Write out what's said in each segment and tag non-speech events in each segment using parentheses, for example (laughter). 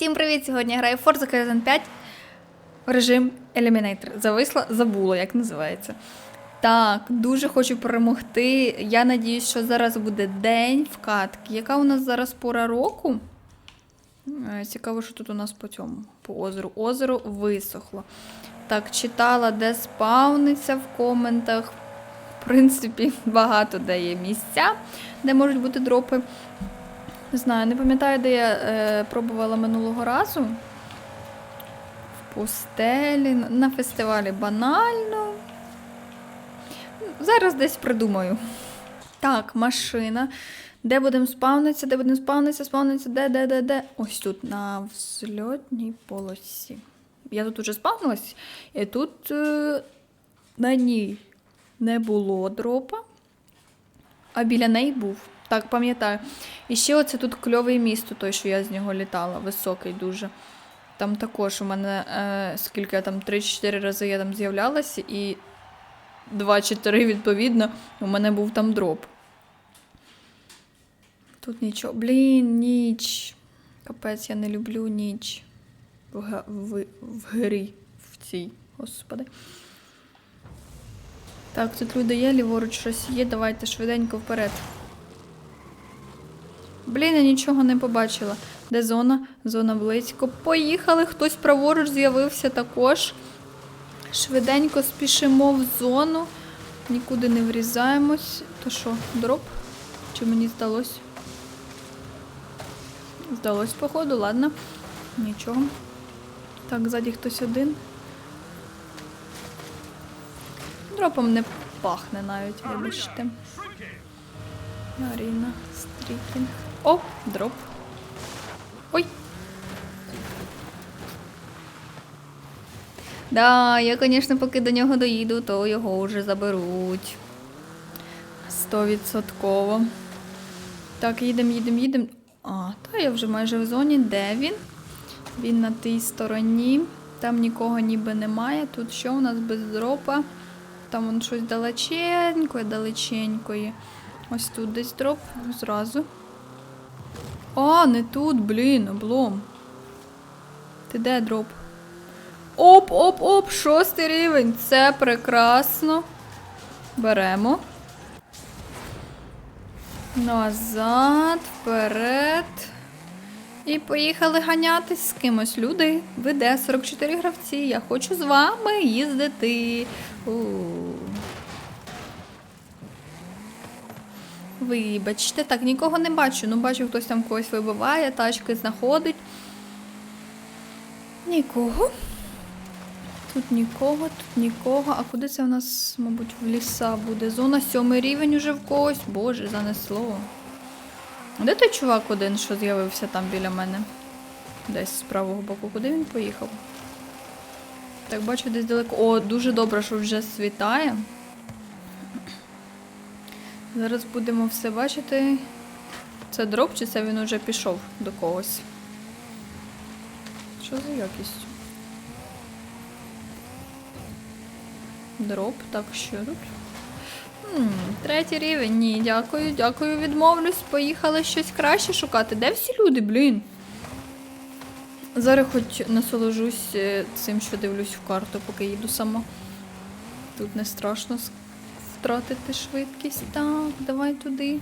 Всім привіт! Сьогодні граю Forza Horizon 5 режим Eliminator. Зависла, забула, як називається. Так, дуже хочу перемогти. Я надіюсь, що зараз буде день в катки. Яка у нас зараз пора року? Е, Цікаво, що тут у нас по цьому, по озеру. Озеро висохло. Так, читала, де спавниться в коментах. В принципі, (laughs) багато де є місця, де можуть бути дропи. Не знаю, не пам'ятаю, де я е, пробувала минулого разу. В пустелі, на- фестивалі банально. Зараз десь придумаю. Так, машина. Де будемо спавнитися, де будемо спавнитися, спавнитися, де, де, де, де. Ось тут, на взльотній полосі. Я тут уже спавнилась, і тут е, на ній не було дропа, а біля неї був. Так, пам'ятаю. І ще оце тут кльовий місто, той, що я з нього літала, високий дуже. Там також у мене, е, скільки я там 3-4 рази я там з'являлася, і 2-4 відповідно, у мене був там дроп. Тут нічого. Блін, ніч. Капець, я не люблю ніч. В, в, в грі. В цій. Господи. Так, тут люди є, ліворуч щось є. Давайте швиденько вперед. Блін, я нічого не побачила. Де зона? Зона близько. Поїхали, хтось праворуч з'явився також. Швиденько спішимо в зону. Нікуди не врізаємось. То що, дроп? Чи мені здалось? Здалось, походу, ладно. Нічого. Так, ззаді хтось один. Дропом не пахне навіть, вибачте. Аріна, стрікінг. О, дроп. Ой. Да, я, звісно, поки до нього доїду, то його вже заберуть. Стовідсотково. Так, їдемо, їдемо, їдемо. А, та я вже майже в зоні. Де він? Він на тій стороні. Там нікого ніби немає. Тут що у нас без дропа? Там вон щось далеченькое, далеченькое. Ось тут десь дроп зразу. А, не тут, блін, облом. Ти де дроп? Оп, оп, оп, шостий рівень. Це прекрасно. Беремо. Назад, вперед. І поїхали ганятись з кимось. Люди, веде 44 гравці. Я хочу з вами їздити. У. Вибачте, так, нікого не бачу. Ну, бачу, хтось там когось вибиває, тачки знаходить. Нікого. Тут нікого, тут нікого. А куди це у нас, мабуть, в ліса буде? Зона сьомий рівень уже в когось. Боже, занесло. Де той чувак один, що з'явився там біля мене? Десь з правого боку. Куди він поїхав? Так, бачу десь далеко. О, дуже добре, що вже світає. Зараз будемо все бачити. Це дроп, чи це він уже пішов до когось? Що за якістю? Дроп, так що тут? М, третій рівень. Ні, дякую, дякую, відмовлюсь. Поїхали щось краще шукати. Де всі люди, блін? Зараз хоч насолоджусь е, цим, що дивлюсь в карту, поки їду сама. Тут не страшно втратити швидкість. Так, давай туди.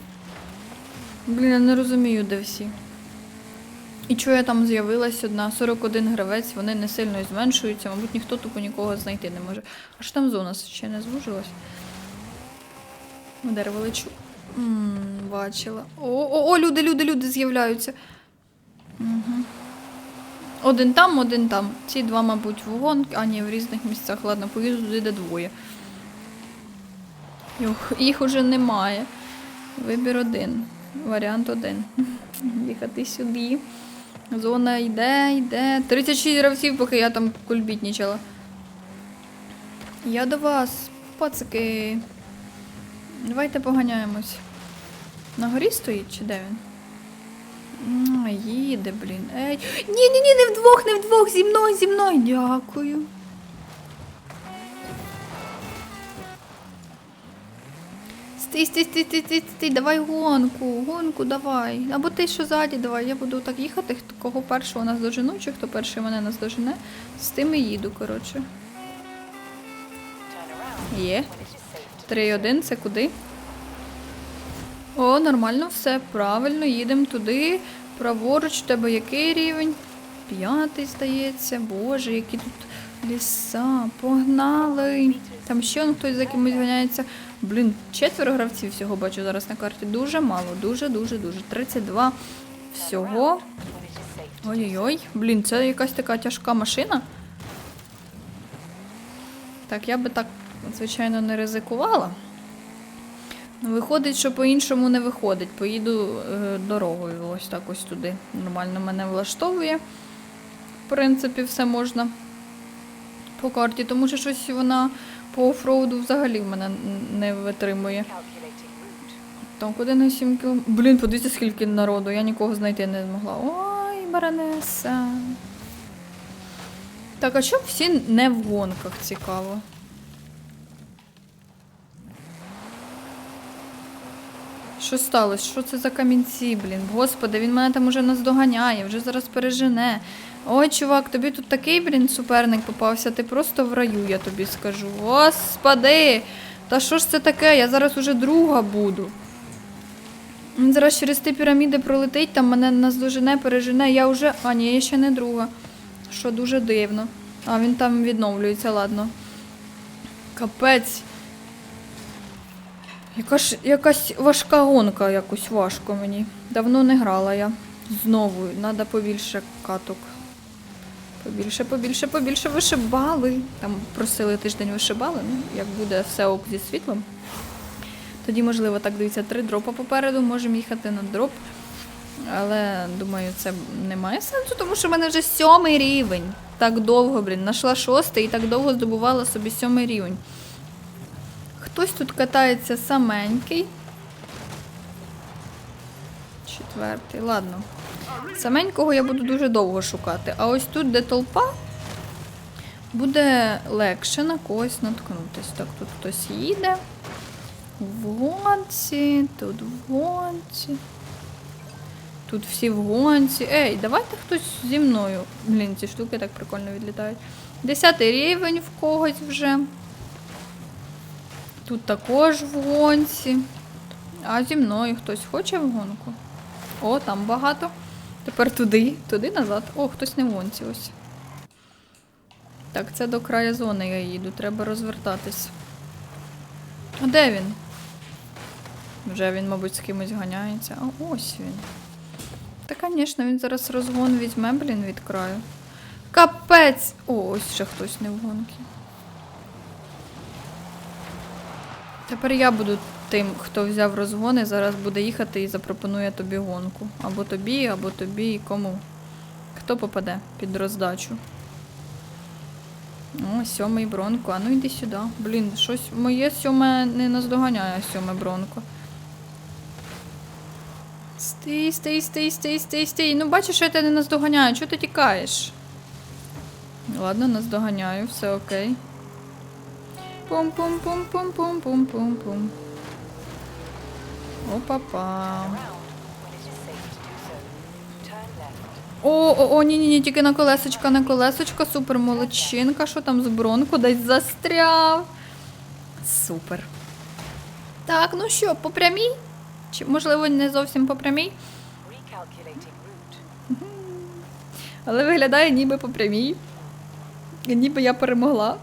Блін, я не розумію, де всі. І чого я там з'явилась одна? 41 гравець, вони не сильно зменшуються, мабуть, ніхто тупо нікого знайти не може. А що там зона ще не звужилась? Дерево лечу. м бачила. О, о, о, люди, люди, люди з'являються. Угу. Один там, один там. Ці два, мабуть, в гонки. А, ні, в різних місцях. Ладно, поїду туди, де двоє. Їх уже немає. Вибір один. Варіант один. (laughs) Їхати сюди. Зона йде, йде. 36 гравців, поки я там кульбітнічала. Я до вас, пацики. Давайте поганяємось. На горі стоїть чи де він? Їде, блін. Ей. Ні, ні, ні, не вдвох, не вдвох, зі мною, зі мною. Дякую. Стій, стій, стій, стій, стій, стій, давай гонку, гонку давай. Або ти що ззаді, давай. Я буду так їхати, хто кого першого наздожену, чи хто перший мене наздожене, з тим і їду, коротше. Є. 3-1, це куди? О, нормально все, правильно, їдемо туди. Праворуч, в тебе який рівень? П'ятий, здається. Боже, які тут ліса. Погнали. Там ще хтось за кимось ганяється. Блін, четверо гравців всього бачу зараз на карті. Дуже мало, дуже, дуже, дуже. 32 всього. Ой-ой-ой. Блін, це якась така тяжка машина. Так, я би так, звичайно, не ризикувала. Ну, Виходить, що по-іншому не виходить. Поїду е, дорогою ось так ось туди. Нормально мене влаштовує. В принципі, все можна по карті, тому що щось вона по офроуду взагалі в мене не витримує. Так, куди на 7 км. Блін, подивіться, скільки народу, я нікого знайти не змогла. Ой, баронеса. Так, а що всі не в гонках цікаво? Що сталося? Що це за камінці, блін? Господи, він мене там уже наздоганяє, вже зараз пережене. Ой, чувак, тобі тут такий, блін, суперник попався, ти просто в раю, я тобі скажу. Господи! Та що ж це таке? Я зараз уже друга буду. Він зараз через ті піраміди пролетить, там мене наздожене, пережене. Я вже. А, ні, я ще не друга. Що дуже дивно. А, він там відновлюється, ладно. Капець. Яка якась важка гонка, якось важко мені. Давно не грала я. Знову, треба побільше каток. Побільше, побільше, побільше вишибали. Там просили тиждень вишибали, ну, як буде все ок зі світлом. Тоді, можливо, так дивіться, три дропа попереду, можемо їхати на дроп. Але думаю, це не має сенсу, тому що в мене вже сьомий рівень. Так довго, блін, знайшла шостий і так довго здобувала собі сьомий рівень. Хтось тут катається саменький. Четвертий, ладно. Саменького я буду дуже довго шукати. А ось тут, де толпа, буде легше на когось наткнутися. Так, тут хтось їде. В гонці, тут в гонці. Тут всі в гонці. Ей, давайте хтось зі мною. Блін, ці штуки так прикольно відлітають. Десятий рівень в когось вже. Тут також в гонці. А зі мною хтось хоче в гонку? О, там багато. Тепер туди, туди назад. О, хтось не в гонці ось. Так, це до краю зони я їду, треба розвертатись. А де він? Вже він, мабуть, з кимось ганяється. А ось він. Та, звісно, він зараз розгон візьме, блін, від краю. Капець! О, ось ще хтось не в гонки. Тепер я буду тим, хто взяв розгон і зараз буде їхати і запропонує тобі гонку. Або тобі, або тобі і кому. Хто попаде під роздачу? О, сьомий бронко. А ну йди сюди. Блін, щось моє сьоме не наздоганяє сьоме бронко. Стій, стій, стій, стій, стій, стій. Ну бачиш, що я тебе не наздоганяю. Чого ти тікаєш? Ладно, наздоганяю, все окей. Пум-пум-пум-пум-пум-пум-пум-пум. Опа-па. О, о, о, ні, ні, ні, тільки на колесочка, на колесочка, супер молодчинка. Що там з бронку? Десь застряв. Супер. Так, ну що, по прямій? Чи можливо не зовсім по прямій? Але виглядає ніби по прямій. Ніби я перемогла.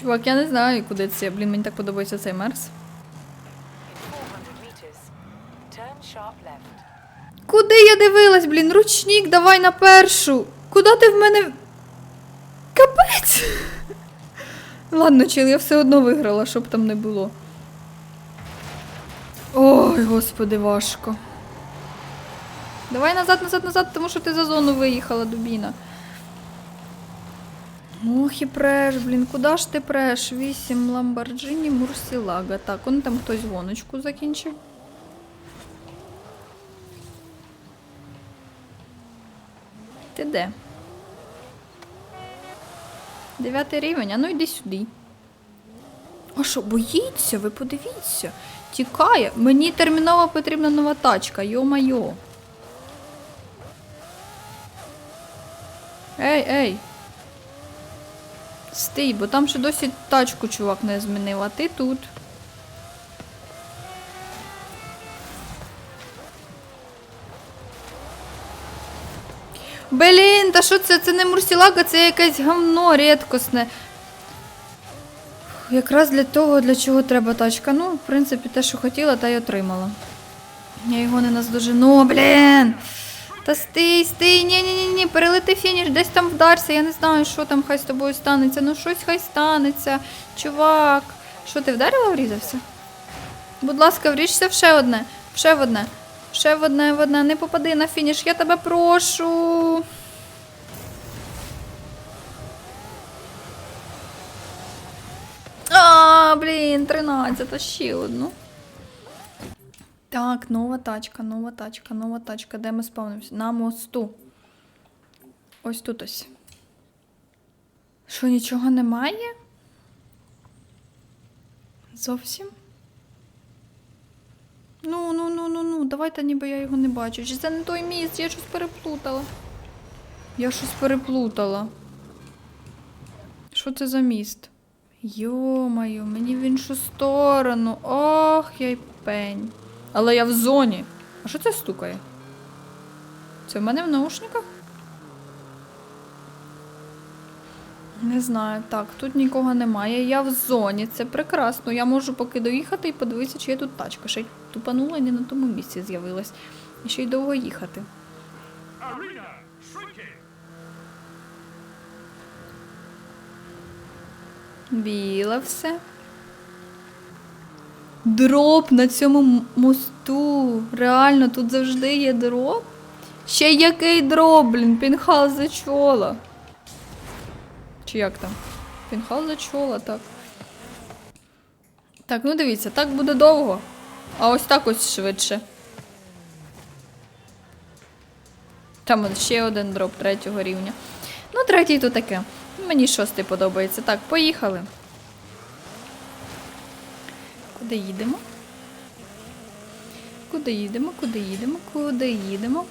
Чувак, я не знаю, куди це. Блін, мені так подобається цей мерс. Куди я дивилась, блін? Ручник, давай на першу. Куди ти в мене. Капець. (laughs) Ладно, чил, я все одно виграла, щоб там не було. Ой, господи, важко. Давай назад, назад, назад, тому що ти за зону виїхала, дубіна. Ох і преш, блін, куди ж ти преш? Вісім Ламборджині Мурсілага. Так, он там хтось гоночку закінчив. Ти де? Дев'ятий рівень, а ну йди сюди. А що, боїться? Ви подивіться. Тікає. Мені терміново потрібна нова тачка, йо-майо. Ей, ей. Стій, бо там ще досі тачку чувак не змінив, а ти тут. Блін, та що це? Це не мурсілака, це якесь говно рідкосне. Якраз для того, для чого треба тачка. Ну, в принципі, те, що хотіла, та й отримала. Я його не наздожену, блін. Та стій, стій, ні, ні, ні, ні, перелети фініш, десь там вдарся, я не знаю, що там хай з тобою станеться. Ну щось хай станеться. Чувак. Що ти вдарила, врізався? Будь ласка, вріжся в ще одне, в ще в одне. Ще в одне, в одне, не попади на фініш, я тебе прошу. А, блін, 13, а ще одну. Так, нова тачка, нова тачка, нова тачка. Де ми спавнимося? На мосту. Ось тут ось. Що, нічого немає? Зовсім? Ну, ну, ну, ну, ну, давайте ніби я його не бачу. Чи це не той міст, я щось переплутала. Я щось переплутала. Що це за міст? Йо-моє, мені в іншу сторону. Ох, я й пень. Але я в зоні. А що це стукає? Це в мене в наушниках? Не знаю. Так, тут нікого немає. Я в зоні. Це прекрасно. Я можу поки доїхати і подивитися, чи є тут тачка. Ще й тупанула і не на тому місці з'явилась. І ще й довго їхати. Біле все. Дроп на цьому мосту. Реально, тут завжди є дроп. Ще який дроп, блін, пінхал зачола. Чи як там? Пінхал зачола, так. Так, ну дивіться, так буде довго. А ось так ось швидше. Там ще один дроп третього рівня. Ну, третій то таке. Мені шостий подобається. Так, поїхали. Куди їдемо? Куди їдемо? Куди їдемо? Куди їдемо?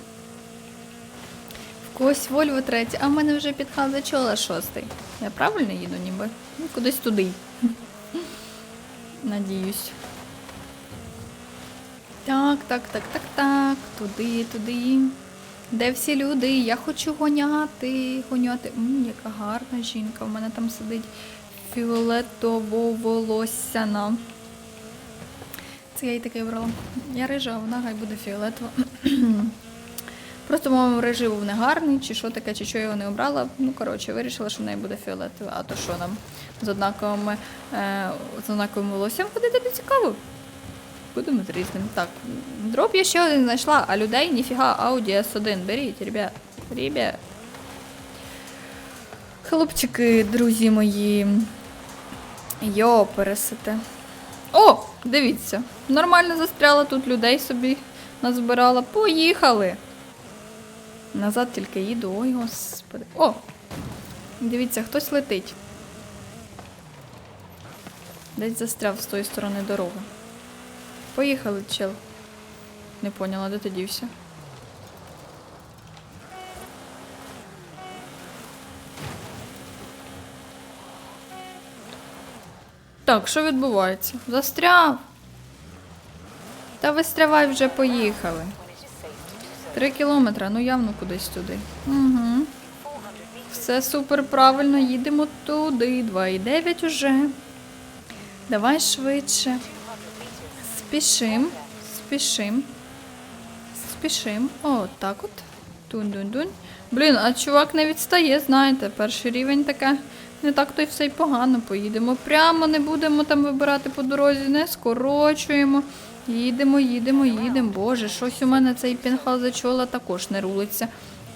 В когось Вольво третій, а в мене вже підхал чола шостий. Я правильно їду ніби? Ну, кудись туди. Надіюсь. Так, так, так, так, так. Туди, туди. Де всі люди? Я хочу гоняти, гоняти. М, яка гарна жінка. У мене там сидить фіолетово волоссяна. Це я їй таке обрала. Я рижа, а вона хай буде фіолетова. (clears throat) Просто, по-моєму, рижий був негарний, чи що таке, чи що його не обрала. Ну, коротше, вирішила, що в неї буде фіолетова. А то що нам з однаковими, е, з однаковим волоссям ходити не цікаво. Будемо з різним. Так, дроп я ще один знайшла, а людей ніфіга Audi S1. Беріть, ребят. Ребят. Хлопчики, друзі мої. Йо, пересите. О, дивіться. Нормально застряла тут людей собі назбирала. Поїхали. Назад тільки їду. Ой, господи. О! Дивіться, хтось летить. Десь застряв з тої сторони дороги. Поїхали, чел. Не поняла, де ти дівся. Так, що відбувається? Застряв. Та вистрявай вже поїхали. Три кілометри, ну явно кудись туди. Угу. Все супер правильно, їдемо туди. 2,9 уже. Давай швидше. Спішим, спішим. Спішим. О, так от. Тун-дун-дун. Блін, а чувак не відстає, знаєте, перший рівень таке. Не так то й все й погано. Поїдемо прямо, не будемо там вибирати по дорозі, не скорочуємо. Їдемо, їдемо, їдемо. Боже, щось у мене цей пінхал зачола також не рулиться.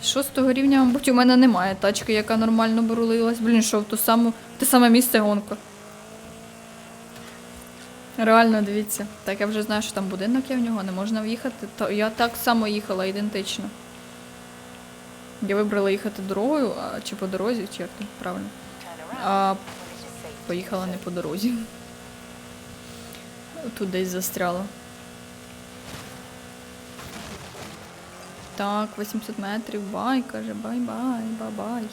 Шостого рівня, мабуть, у мене немає тачки, яка нормально б рулилась. Блін, що в ту саму, те саме місце гонка. Реально, дивіться. Так я вже знаю, що там будинок є в нього, не можна в'їхати. Та я так само їхала ідентично. Я вибрала їхати дорогою, а, чи по дорозі, чи як там правильно. А поїхала не по дорозі. тут десь застряла. Так, 800 метрів, бай, каже, бай-бай, бай-бай.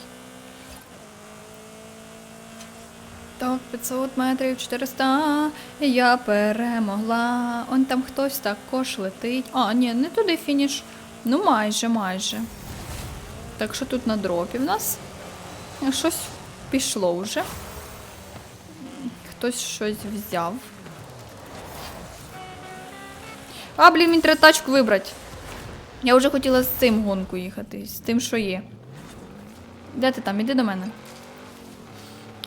Так, 500 метрів, 400, і я перемогла. Он там хтось також летить. А, ні, не туди фініш. Ну, майже, майже. Так що тут на дропі в нас щось пішло вже. Хтось щось взяв. А, блін, мені треба тачку вибрати. Я вже хотіла з цим гонку їхати, з тим, що є. Де ти там? Іди до мене.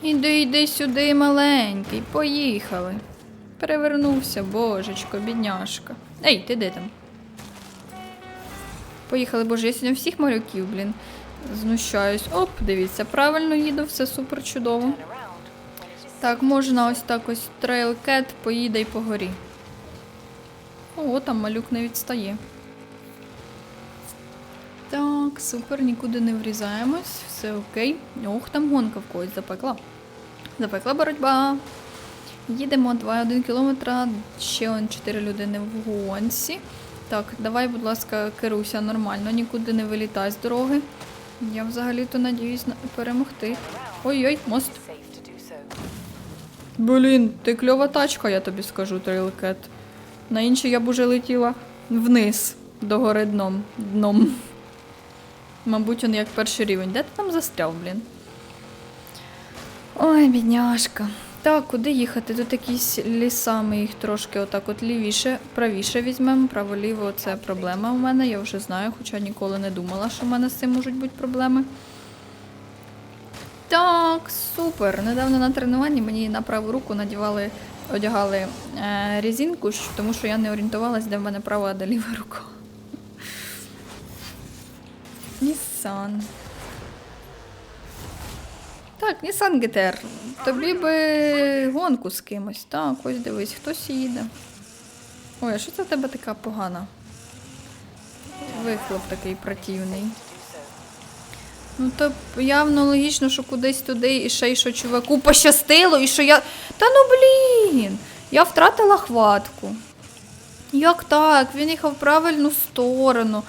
Іди, йди сюди, маленький, поїхали. Перевернувся, божечко, бідняшка. Ей, ти де там? Поїхали, боже, я сьогодні всіх малюків, блін. Знущаюсь. Оп, дивіться, правильно їду, все супер чудово. Так, можна ось так ось трейлкет поїде й по горі. О, там малюк не відстає. Так, супер, нікуди не врізаємось, все окей. Ох, там гонка в когось запекла. Запекла боротьба. Їдемо 2,1 кілометра, ще он 4 людини в гонці. Так, давай, будь ласка, керуйся нормально, нікуди не вилітай з дороги. Я взагалі-то надіюсь на- перемогти. Ой-ой, мост. Блін, ти кльова тачка, я тобі скажу, трейлкет. На інші я б уже летіла вниз, до гори дном. дном. Мабуть, він як перший рівень. Де ти там застряв, блін? Ой, бідняшка. Так, куди їхати? Тут якісь ліса, ми їх трошки отак от лівіше, правіше візьмемо. Право-ліво це проблема у мене, я вже знаю, хоча ніколи не думала, що в мене з цим можуть бути проблеми. Так, супер. Недавно на тренуванні мені на праву руку надівали, одягали е, резинку, тому що я не орієнтувалась, де в мене права, а де ліва рука. (laughs) Нісан. Так, Нісан GTR. Тобі би гонку з кимось. Так, ось дивись, хтось їде. Ой, а що це в тебе така погана? Вихлоп такий противний. Ну, то явно логічно, що кудись туди і ще й що чуваку пощастило, і що я. Та ну блін! Я втратила хватку. Як так? Він їхав в правильну сторону.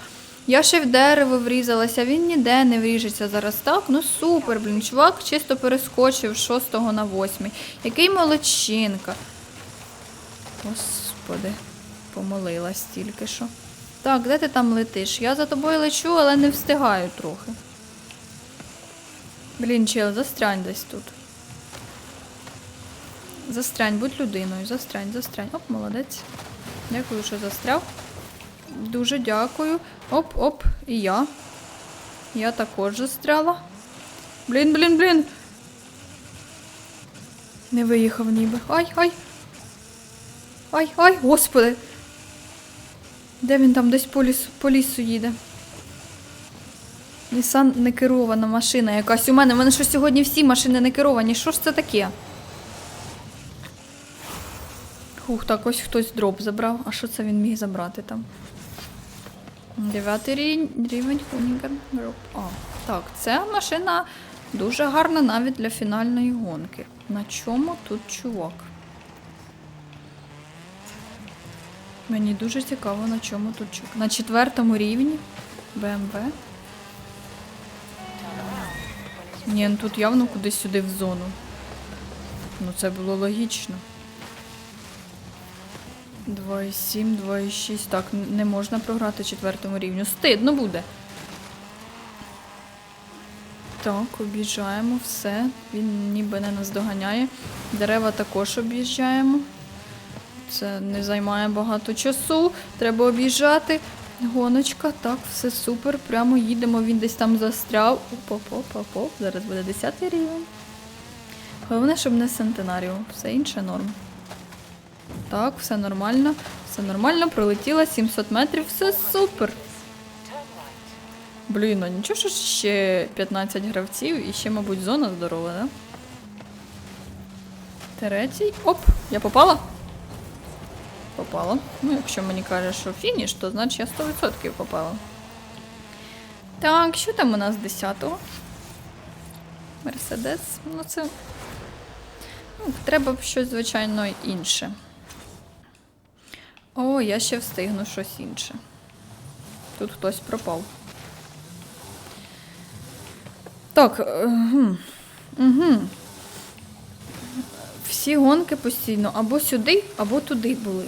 Я ще в дерево врізалася, він ніде не вріжеться зараз. Так, ну супер, блін. Чувак чисто перескочив з 6 на 8. Який молодчинка. Господи, помолилась тільки що. Так, де ти там летиш? Я за тобою лечу, але не встигаю трохи. Блін, чел, застрянь десь тут. Застрянь, будь людиною, застрянь, застрянь. Оп, молодець. Дякую, що застряв. Дуже дякую. Оп, оп, і я. Я також застряла. Блін, блін, блін. Не виїхав ніби. Ай, ай. Ай, ай, господи. Де він там десь по лісу, по лісу їде? Нісан не керована машина якась у мене. У мене що сьогодні всі машини не керовані. Що ж це таке? Хух, так ось хтось дроп забрав. А що це він міг забрати там? Дев'ятий рівень, Хуніган дроп. А, так, ця машина дуже гарна навіть для фінальної гонки. На чому тут чувак? Мені дуже цікаво, на чому тут чувак. На четвертому рівні БМВ. Ні, ну тут явно кудись сюди в зону. Ну це було логічно. 2,7, 2,6. Так, не можна програти четвертому рівню. Стидно буде. Так, об'їжджаємо все. Він ніби не нас доганяє. Дерева також об'їжджаємо. Це не займає багато часу. Треба об'їжджати. Гоночка, так, все супер. Прямо їдемо, він десь там застряв. Оп-оп-оп-оп. Зараз буде 10 рівень. Головне, щоб не центенаріум. Все інше норм. Так, все нормально. Все нормально, пролетіла 700 метрів, все супер. Блін, ну нічого що ще 15 гравців і ще, мабуть, зона здорова, да? Третій. Оп, я попала? Попала. Ну, якщо мені каже, що фініш, то значить я 100% попала. Так, що там у нас 10-го? Мерседес. Ну, це. Ну, треба б щось, звичайно, інше. О, я ще встигну щось інше. Тут хтось пропав. Так. Угу. Угу. Всі гонки постійно або сюди, або туди були.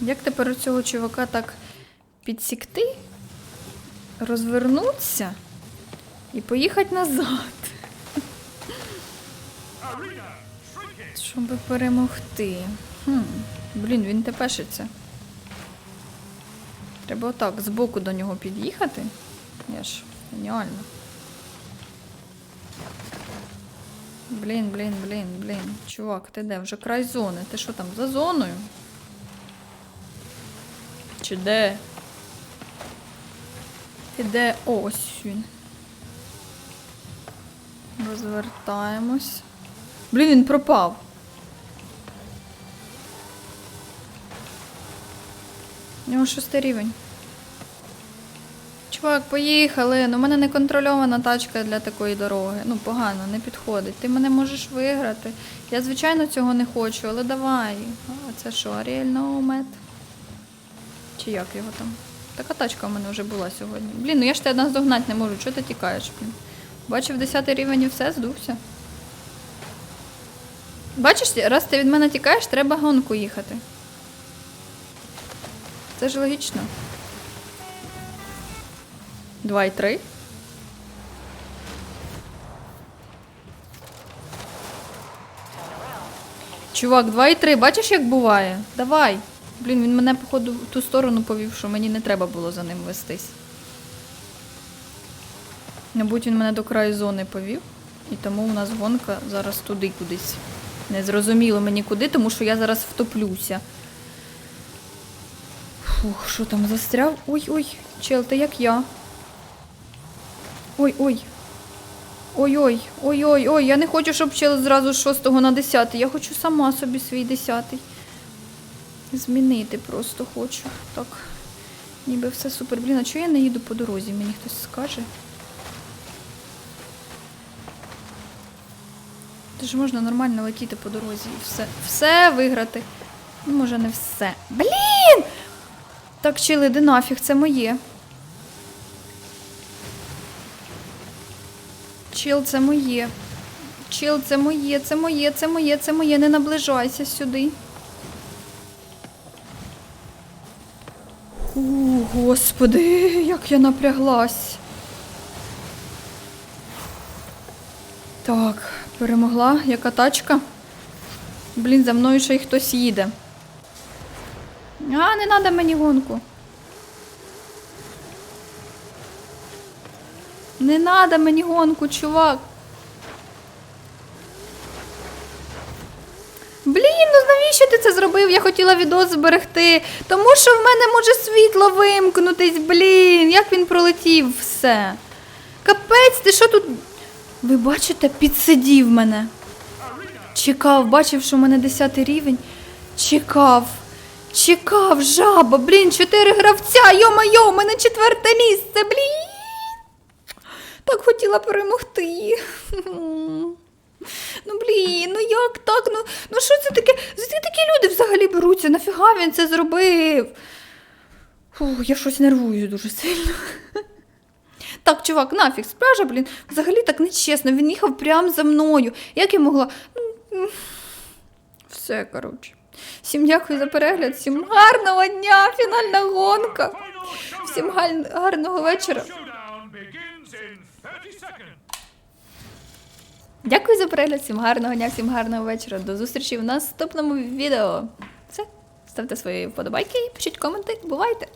Як тепер у цього чувака так підсікти, розвернутися і поїхати назад, щоб перемогти? Хм. Блін, він тепешиться. Треба отак збоку до нього під'їхати. Я ж геніально. Блін, блін, блін, блін. Чувак, ти де? Вже край зони. Ти що там, за зоною? Чи де? Ти де? О, ось він. Розвертаємось. Блін, він пропав. У нього шостий рівень. Чувак, поїхали. Ну, у мене неконтрольована тачка для такої дороги. Ну, погано, не підходить. Ти мене можеш виграти. Я, звичайно, цього не хочу, але давай. А це що, Аріель Ноумет? Чи як його там? Така тачка в мене вже була сьогодні. Блін, ну я ж тебе наздогнати не можу. Чого ти тікаєш, блін? Бачив 10 рівень і все, здувся. Бачиш, раз ти від мене тікаєш, треба гонку їхати. Це ж логічно. Два і три. Чувак, два і три. Бачиш, як буває? Давай. Блін, він мене, походу, в ту сторону повів, що мені не треба було за ним вестись. Мабуть, він мене до краю зони повів, і тому у нас гонка зараз туди кудись. Не зрозуміло мені куди, тому що я зараз втоплюся. Фух, що там застряв? Ой-ой, чел, ти як я. Ой-ой. Ой-ой, ой-ой, ой, я не хочу, щоб чел зразу з 6 на 10. Я хочу сама собі свій 10. Змінити просто хочу. Так. Ніби все супер. Блін, а чого я не їду по дорозі? Мені хтось скаже. Це ж можна нормально летіти по дорозі і все. Все виграти. Ну, може, не все. Блін! Так, чили, де нафіг, це моє. Чил, це моє. Чил, це моє, це моє, це моє, це моє. Не наближайся сюди. О, господи, як я напряглась. Так, перемогла. Яка тачка? Блін, за мною ще й хтось їде. А, не треба мені гонку. Не надо мені гонку, чувак. Блін, ну навіщо ти це зробив? Я хотіла відео зберегти. Тому що в мене може світло вимкнутись, блін. Як він пролетів все. Капець, ти що тут. Ви бачите, підсидів мене. Чекав, бачив, що в мене 10 рівень. Чекав. Чекав, жаба, блін, чотири гравця. Йо-майо, у мене четверте місце, блін. Так хотіла перемогти. Ну блін, ну як так? Ну, ну що це таке? Звідки такі люди взагалі беруться? Нафіга він це зробив? Фух, я щось нервую дуже сильно. Так, чувак, нафіг, спража, блін, взагалі так нечесно. Він їхав прямо за мною. Як я могла? Все, коротше. Всім дякую за перегляд, всім гарного дня, фінальна гонка. Всім гарного вечора. Showdown begins in 30 seconds. Дякую за перегляд, всім гарного дня, всім гарного вечора. До зустрічі в наступному відео. Все, ставте свої вподобайки і пишіть коменти. Бувайте!